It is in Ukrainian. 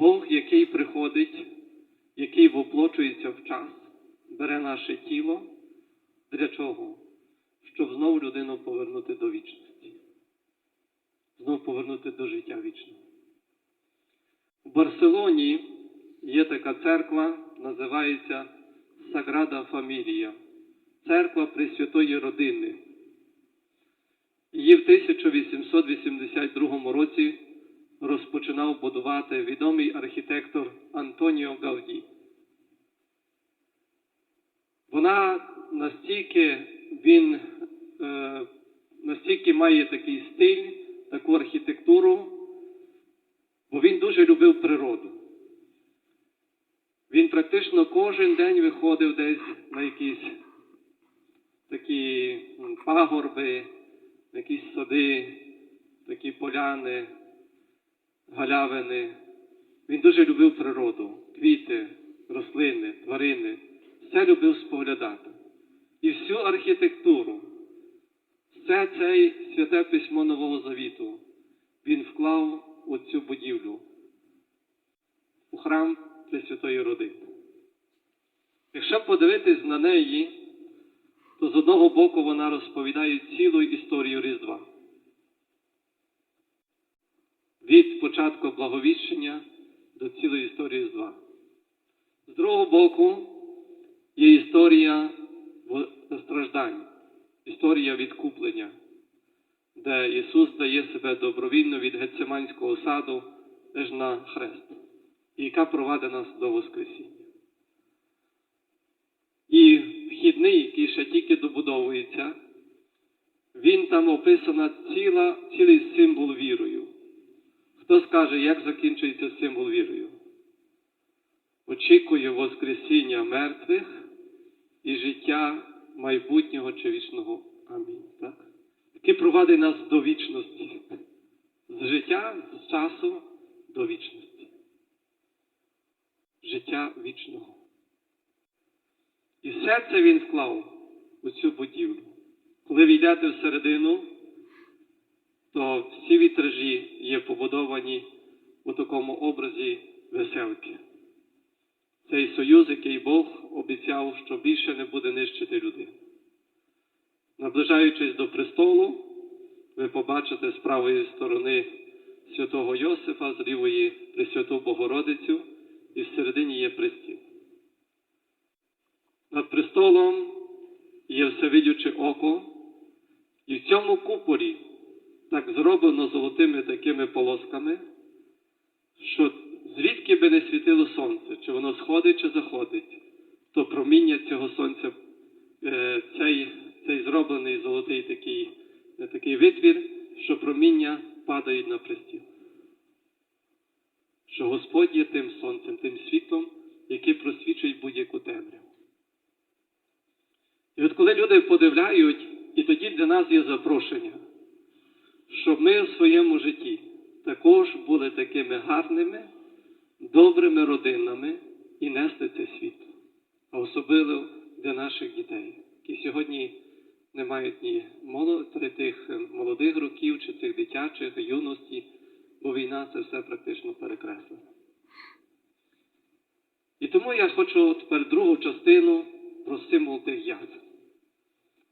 Бог, який приходить, який воплочується в час, бере наше тіло. Для чого? Щоб знову людину повернути до вічності. Знову повернути до життя вічного. У Барселоні є така церква, називається Саграда Фамілія. Церква Пресвятої Родини. Її в 1882 році розпочинав будувати відомий архітектор Антоніо Гауді. Вона настільки він е, настільки має такий стиль, таку архітектуру, бо він дуже любив природу. Він практично кожен день виходив десь на якісь такі пагорби, якісь сади, такі поляни, галявини. Він дуже любив природу, квіти, рослини, тварини. Все любив споглядати. І всю архітектуру, все це святе письмо Нового Завіту він вклав у цю будівлю, у храм Пресвятої Родини. Якщо подивитись на неї, то з одного боку вона розповідає цілу історію Різдва. Від початку благовіщення до цілої історії Різдва. З другого боку, є історія страждань, історія відкуплення, де Ісус дає себе добровільно від Гецеманського саду аж на хрест, яка провадить нас до Воскресіння. І вхідний, який ще тільки добудовується, він там описана ціла, цілий. Хто скаже, як закінчується символ вірою? Очікую Воскресіння мертвих і життя майбутнього чи вічного. Амінь. Так? Який провадить нас до вічності. З життя, з часу до вічності. Життя вічного. І все це він вклав у цю будівлю. Коли ви йдете всередину, всі вітражі є побудовані у такому образі веселки. Цей союз, який Бог обіцяв, що більше не буде нищити людину. Наближаючись до престолу, ви побачите з правої сторони святого Йосифа, з лівої Пресвяту Богородицю, і всередині є престіл. Над престолом є всевидюче око, і в цьому куполі так зроблено золотими такими полосками, що звідки би не світило сонце, чи воно сходить, чи заходить, то проміння цього сонця, е, цей, цей зроблений золотий такий, е, такий витвір, що проміння падають на престіл. Що Господь є тим сонцем, тим світлом, який просвічує будь-яку темряву. І от коли люди подивляють, і тоді для нас є запрошення, щоб ми в своєму житті також були такими гарними, добрими родинами і нести це світло, а особливо для наших дітей, які сьогодні не мають ні молод- тих е, молодих років чи цих дитячих юності, бо війна це все практично перекреслена. І тому я хочу тепер другу частину про символ тих ягод.